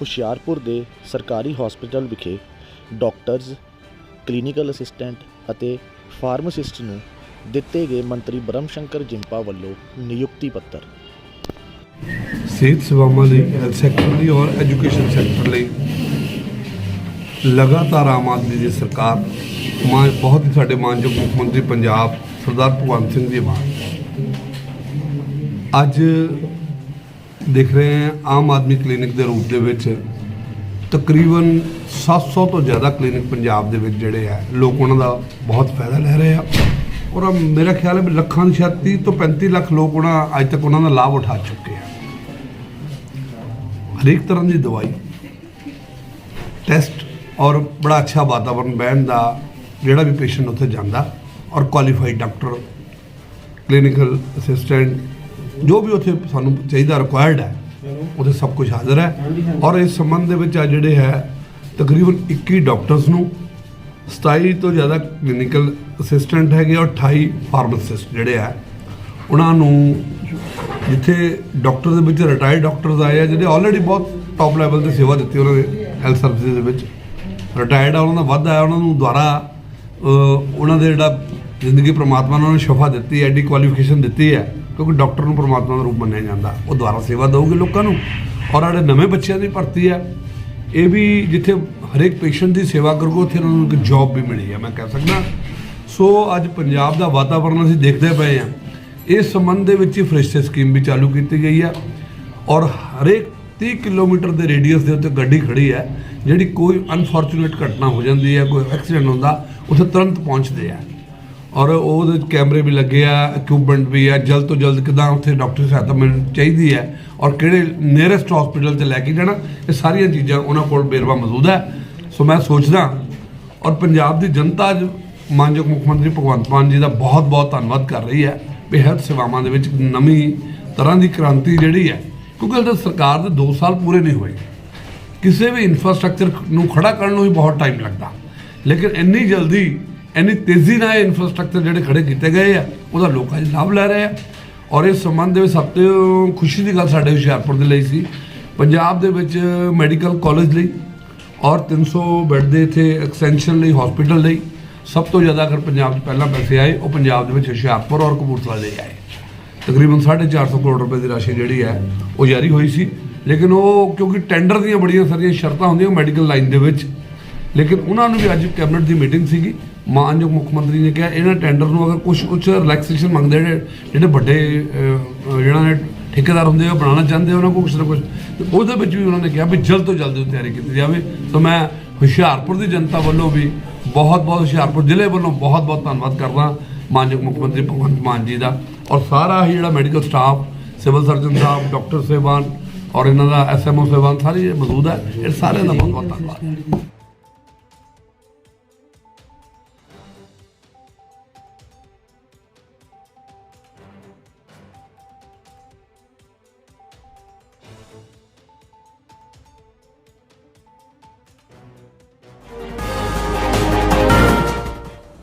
ਹੁਸ਼ਿਆਰਪੁਰ ਦੇ ਸਰਕਾਰੀ ਹਸਪਤਾਲ ਵਿਖੇ ਡਾਕਟਰਜ਼ ਕਲੀਨਿਕਲ ਅਸਿਸਟੈਂਟ ਅਤੇ ਫਾਰਮਾਸਿਸਟ ਨੂੰ ਦਿੱਤੇ ਗਏ ਮੰਤਰੀ ਬ੍ਰਹਮ ਸ਼ੰਕਰ ਜਿੰਪਾ ਵੱਲੋਂ ਨਿਯੁਕਤੀ ਪੱਤਰ। ਸਿਹਤ ਸੇਵਾਵਾਂ ਲਈ ਹੈਲਥ ਸੈਕਟਰ ਲਈ ਔਰ ਐਜੂਕੇਸ਼ਨ ਸੈਕਟਰ ਲਈ ਲਗਾਤਾਰ ਆਮ ਆਦਮੀ ਦੀ ਸਰਕਾਰ ਮਾਂ, ਬਹੁਤ ਹੀ ਸਾਡੇ ਮਾਨਯੋਗ ਮੁੱਖ ਮੰਤਰੀ ਪੰਜਾਬ ਸਰਦਾਰ ਭਗਵੰਤ ਸਿੰਘ ਜੀ ਮਾਨ ਅੱਜ ਦੇਖ ਰਹੇ ਹਾਂ, ਆਮ ਆਦਮੀ ਕਲੀਨਿਕ ਦੇ ਰੂਪ ਦੇ ਵਿੱਚ ਤਕਰੀਬਨ 700 ਤੋਂ ਜ਼ਿਆਦਾ ਕਲੀਨਿਕ ਪੰਜਾਬ ਦੇ ਵਿੱਚ ਜਿਹੜੇ ਆ, ਲੋਕ ਉਹਨਾਂ ਦਾ ਬਹੁਤ ਫਾਇਦਾ ਲੈ ਰਹੇ ਆ। ਔਰ ਮੇਰਾ ਖਿਆਲ ਹੈ ਵੀ ਲੱਖਾਂ ਦੀ ਸ਼ਾਇਦ 30 ਤੋਂ 35 ਲੱਖ ਲੋਕ ਉਹਨਾਂ, ਅੱਜ ਤੱਕ ਉਹਨਾਂ ਦਾ ਲਾਭ ਉਠਾ ਚੁੱਕੇ ਆ। ਹਰੇਕ ਤਰ੍ਹਾਂ ਦੀ ਦਵਾਈ, ਟੈਸਟ ਔਰ ਬੜਾ ਅੱਛਾ ਵਾਤਾਵਰਣ ਬਹਿਣ ਦਾ ਜਿਹੜਾ ਵੀ ਪੇਸ਼ੈਂਟ ਉੱਥੇ ਜਾਂਦਾ। ਔਰ ਕੁਆਲੀਫਾਈਡ ਡਾਕਟਰ ਕਲੀਨਿਕਲ ਅਸਿਸਟੈਂਟ ਜੋ ਵੀ ਉੱਥੇ ਸਾਨੂੰ ਚਾਹੀਦਾ ਰਿਕੁਆਇਰਡ ਹੈ ਉਹਦੇ ਸਭ ਕੁਝ ਹਾਜ਼ਰ ਹੈ। ਔਰ ਇਸ ਸੰਬੰਧ ਦੇ ਵਿੱਚ ਆ ਜਿਹੜੇ ਹੈ ਤਕਰੀਬਨ 21 ਡਾਕਟਰਸ ਨੂੰ 27 ਤੋਂ ਜ਼ਿਆਦਾ ਕਲੀਨਿਕਲ ਅਸਿਸਟੈਂਟ ਹੈਗੇ ਔਰ 28 ਫਾਰਮਾਸਿਸਟ ਜਿਹੜੇ ਆ ਉਹਨਾਂ ਨੂੰ ਜਿੱਥੇ ਡਾਕਟਰ ਦੇ ਵਿੱਚ ਰਿਟਾਇਰਡ ਡਾਕਟਰਸ ਆਏ ਆ ਜਿਹੜੇ ਆਲਰੇਡੀ ਬਹੁਤ ਟੌਪ ਲੈਵਲ ਤੇ ਸੇਵਾ ਦਿੱਤੀ ਉਹਨਾਂ ਨੇ ਹੈਲਥ ਸਰਵਿਸਿਜ਼ ਦੇ ਵਿੱਚ। ਰਿਟਾਇਰਡ ਆ ਉਹਨਾਂ ਦਾ ਵੱਧ ਆਇਆ ਉਹਨਾਂ ਨੂੰ ਅਹ, ਉਹਨਾਂ ਦੇ ਜਿਹੜਾ ਜ਼ਿੰਦਗੀ ਪ੍ਰਮਾਤਮਾ ਨੇ ਉਹਨਾਂ ਨੂੰ ਸ਼ਫਾ ਦਿੱਤੀ ਐਡੀ ਕੁਆਲੀਫਿਕੇਸ਼ਨ ਦਿੱਤੀ ਹੈ। ਕਿਉਂਕਿ ਡਾਕਟਰ ਨੂੰ ਪਰਮਾਤਮਾ ਦਾ ਰੂਪ ਮੰਨਿਆ ਜਾਂਦਾ। ਉਹ ਦੁਬਾਰਾ ਸੇਵਾ ਦੇਊਗੇ ਲੋਕਾਂ ਨੂੰ। ਔਰ ਜਿਹੜੇ ਨਵੇਂ ਬੱਚਿਆਂ ਦੀ ਭਰਤੀ ਹੈ। ਇਹ ਵੀ ਜਿੱਥੇ ਹਰੇਕ ਪੇਸ਼ੈਂਟ ਦੀ ਸੇਵਾ ਕਰੋਗੇ, ਉੱਥੇ ਉਹਨਾਂ ਨੂੰ ਇੱਕ ਜੌਬ ਵੀ ਮਿਲੀ ਹੈ, ਮੈਂ ਕਹਿ ਸਕਦਾ। ਸੋ ਅੱਜ ਪੰਜਾਬ ਦਾ ਵਾਤਾਵਰਣ ਅਸੀਂ ਦੇਖਦੇ ਪਏ ਹਾਂ। ਇਸ ਸੰਬੰਧ ਦੇ ਵਿੱਚ ਹੀ ਫਰਿਸ਼ਤੇ ਸਕੀਮ ਵੀ ਚਾਲੂ ਕੀਤੀ ਗਈ ਹੈ। ਔਰ ਹਰੇਕ 30 ਕਿਲੋਮੀਟਰ ਦੇ ਰੇਡੀਅਸ ਦੇ ਉੱਤੇ ਗੱਡੀ ਖੜੀ ਹੈ। ਜਿਹੜੀ ਕੋਈ ਅਨਫੋਰਚੂਨੇਟ ਘਟਨਾ ਹੋ ਜਾਂਦੀ ਹੈ, ਕੋਈ ਐਕਸੀਡੈਂਟ ਹੁੰਦਾ, ਉੱਥੇ ਤੁਰੰਤ ਪਹੁੰਚਦੇ ਆ। ਔਰ ਉਹਦੇ ਕੈਮਰੇ ਵੀ ਲੱਗੇ ਆ ਇਕਵਿਪਮੈਂਟ ਵੀ ਆ, ਜਲਦ ਤੋਂ ਜਲਦ ਕਿਦਾਂ ਉੱਥੇ ਡਾਕਟਰ ਸਹਾਇਤਾ ਮਿਲਣੀ ਚਾਹੀਦੀ ਹੈ ਔਰ ਕਿਹੜੇ ਨੀਅਰੈਸਟ ਹਸਪੀਟਲ 'ਚ ਲੈ ਕੇ ਜਾਣਾ, ਇਹ ਸਾਰੀਆਂ ਚੀਜ਼ਾਂ ਉਹਨਾਂ ਕੋਲ ਬੇਰਵਾ ਮੌਜੂਦ ਹੈ। ਸੋ ਮੈਂ ਸੋਚਦਾ ਔਰ ਪੰਜਾਬ ਦੀ ਜਨਤਾ ਅੱਜ ਮਾਨਯੋਗ ਮੁੱਖ ਮੰਤਰੀ ਭਗਵੰਤ ਮਾਨ ਜੀ ਦਾ ਬਹੁਤ ਬਹੁਤ ਧੰਨਵਾਦ ਕਰ ਰਹੀ ਹੈ ਵੀ ਹੈਲਥ ਸੇਵਾਵਾਂ ਦੇ ਵਿੱਚ ਨਵੀਂ ਤਰ੍ਹਾਂ ਦੀ ਕ੍ਰਾਂਤੀ ਜਿਹੜੀ ਹੈ, ਕਿਉਂਕਿ ਹਾਲੇ ਸਰਕਾਰ ਦੇ 2 ਸਾਲ ਪੂਰੇ ਨਹੀਂ ਹੋਏ। ਕਿਸੇ ਵੀ ਇਨਫਰਾਸਟ੍ਰਕਚਰ ਨੂੰ ਖੜਾ ਕਰਨ ਨੂੰ ਹੀ ਬਹੁਤ ਟਾਈਮ ਲੱਗਦਾ। ਲੇਕਿਨ ਇੰਨੀ ਜਲਦੀ ਇੰਨੀ ਤੇਜ਼ੀ ਨਾਲ ਇਹ ਇਨਫਰਾਸਟ੍ਰਕਚਰ ਜਿਹੜੇ ਖੜੇ ਕੀਤੇ ਗਏ ਆ, ਉਹਦਾ ਲੋਕਾਂ 'ਚ ਲਾਭ ਲੈ ਰਹੇ ਆ। ਔਰ ਇਸ ਸੰਬੰਧ ਦੇ ਵਿੱਚ ਸਭ ਤੋਂ ਖੁਸ਼ੀ ਦੀ ਗੱਲ ਸਾਡੇ ਹੁਸ਼ਿਆਰਪੁਰ ਦੇ ਲਈ ਸੀ। ਪੰਜਾਬ ਦੇ ਵਿੱਚ ਮੈਡੀਕਲ ਕਾਲਜ ਲਈ ਔਰ 300 ਬੈੱਡ ਦੇ ਇੱਥੇ ਐਕਸਟੈਂਸ਼ਨ ਲਈ ਹਸਪੀਟਲ ਲਈ। ਸਭ ਤੋਂ ਜ਼ਿਆਦਾ ਅਗਰ ਪੰਜਾਬ 'ਚ ਪਹਿਲਾਂ ਪੈਸੇ ਆਏ, ਉਹ ਪੰਜਾਬ ਦੇ ਵਿੱਚ ਹੁਸ਼ਿਆਰਪੁਰ ਔਰ ਕਪੂਰਥਲਾ ਦੇ ਆਏ। ਤਕਰੀਬਨ 450 ਕਰੋੜ ਰੁਪਏ ਦੀ ਰਾਸ਼ੀ ਜਿਹੜੀ ਹੈ, ਉਹ ਜਾਰੀ ਹੋਈ ਸੀ। ਲੇਕਿਨ ਉਹ ਕਿਉਂਕਿ ਟੈਂਡਰ ਦੀਆਂ ਬੜੀਆਂ ਸਾਰੀਆਂ ਸ਼ਰਤਾਂ ਹੁੰਦੀਆਂ ਮੈਡੀਕਲ ਲਾਈਨ ਦੇ ਵਿੱਚ ਲੇਕਿਨ ਉਹਨਾਂ ਨੂੰ ਵੀ ਅੱਜ ਕੈਬਨਿਟ ਦੀ ਮੀਟਿੰਗ ਸੀਗੀ। ਮਾਨਯੋਗ ਮੁੱਖ ਮੰਤਰੀ ਨੇ ਕਿਹਾ, ਇਹਨਾਂ ਟੈਂਡਰ ਨੂੰ ਅਗਰ ਕੁਝ ਕੁਝ ਰਿਲੈਕਸੇਸ਼ਨ ਮੰਗਦੇ ਜਿਹੜੇ ਜਿਹੜੇ ਵੱਡੇ ਜਿਹੜਾ ਨੇ ਠੇਕੇਦਾਰ ਹੁੰਦੇ ਆ ਬਣਾਉਣਾ ਚਾਹੁੰਦੇ ਉਹਨਾਂ ਕੋਲ ਕੁਝ ਨਾ ਕੁਝ ਤੇ ਉਹਦੇ ਵਿੱਚ ਵੀ ਉਹਨਾਂ ਨੇ ਕਿਹਾ ਵੀ ਜਲਦ ਤੋਂ ਜਲਦ ਉਹ ਤਿਆਰੀ ਕੀਤੀ ਜਾਵੇ। ਤਾਂ ਮੈਂ ਹੁਸ਼ਿਆਰਪੁਰ ਦੀ ਜਨਤਾ ਵੱਲੋਂ ਵੀ ਬਹੁਤ ਬਹੁਤ ਹੁਸ਼ਿਆਰਪੁਰ ਜ਼ਿਲ੍ਹੇ ਵੱਲੋਂ ਬਹੁਤ ਬਹੁਤ ਧੰਨਵਾਦ ਕਰਦਾ ਮਾਨਯੋਗ ਮੁੱਖ ਮੰਤਰੀ ਭਗਵੰਤ ਮਾਨ ਜੀ ਦਾ। ਔਰ ਸਾਰਾ ਹੀ ਜਿਹੜਾ ਮੈਡੀਕਲ ਸਟਾਫ ਸਿਵਲ ਸਰਜਨ ਸਾਹਿਬ ਡਾਕਟਰ ਸੇਵਾਨ ਔਰ ਇਹਨਾਂ ਦਾ ਐਸਐਮਓ ਸੇਵਾਨ ਸਾਰੇ ਮੌਜੂਦ ਹੈ ਇਹ ਸਾਰਿਆਂ ਦਾ ਬਹੁਤ ਬਹੁਤ ਧੰਨਵਾਦ।